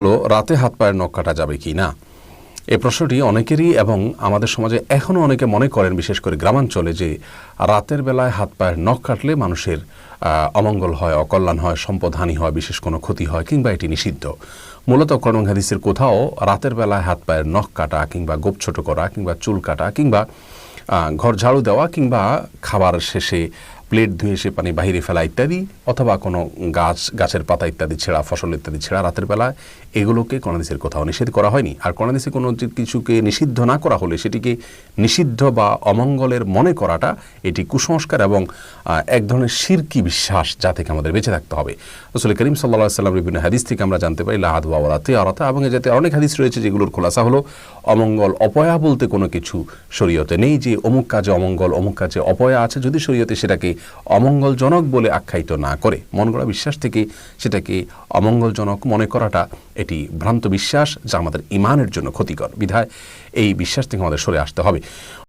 হলো, রাতে হাত পায়ের নখ কাটা যাবে কি না? এই প্রশ্নটি অনেকেরই এবং আমাদের সমাজে এখনও অনেকে মনে করেন, বিশেষ করে গ্রামাঞ্চলে, যে রাতের বেলায় হাত পায়ের নখ কাটলে মানুষের অমঙ্গল হয়, অকল্যাণ হয় সম্পদহানি হয়, বিশেষ কোনো ক্ষতি হয়, কিংবা এটি নিষিদ্ধ। মূলত হাদিসের কোথাও রাতের বেলায় হাত পায়ের নখ কাটা, কিংবা গোপ ছোট করা, কিংবা চুল কাটা, কিংবা ঘর ঝাড়ু দেওয়া, কিংবা খাবার শেষে প্লেট ধুয়ে সে পানি বাহিরে ফেলা ইত্যাদি, অথবা কোনো গাছ, গাছের পাতা ইত্যাদি ছেঁড়া, ফসল ইত্যাদি ছেঁড়া রাতের বেলায়, এগুলোকে কণাদিসের কোথাও নিষেধ করা হয়নি। আর কণাদিসে কোনো কিছুকে নিষিদ্ধ না করা হলে সেটিকে নিষিদ্ধ বা অমঙ্গলের মনে করাটা এটি কুসংস্কার এবং এক ধরনের শিরকি বিশ্বাস যা থেকে আমাদের বেঁচে থাকতে হবে। আসলে করিম সাল্লাহ সাল্লাম বিভিন্ন হাদিস থেকে আমরা জানতে পারি লাহাদ বাবরাতে আরাতা এবং জাতীয় অনেক হাদিস রয়েছে যেগুলোর খোলাসা হলো, অমঙ্গল অপয়া বলতে কোনো কিছু শরীয়তে নেই, যে অমুক কাজে অমঙ্গল, অমুক কাজে অপয়া আছে, যদি শরীয়তে সেটাকে অমঙ্গলজনক বলে আখ্যায়িত না করে। মন গড়া বিশ্বাস থেকে সেটাকে অমঙ্গলজনক মনে করাটা এটি ভ্রান্ত বিশ্বাস, যা আমাদের ইমানের জন্য ক্ষতিকর। বিধায় এই বিশ্বাস থেকে আমাদের সরে আসতে হবে।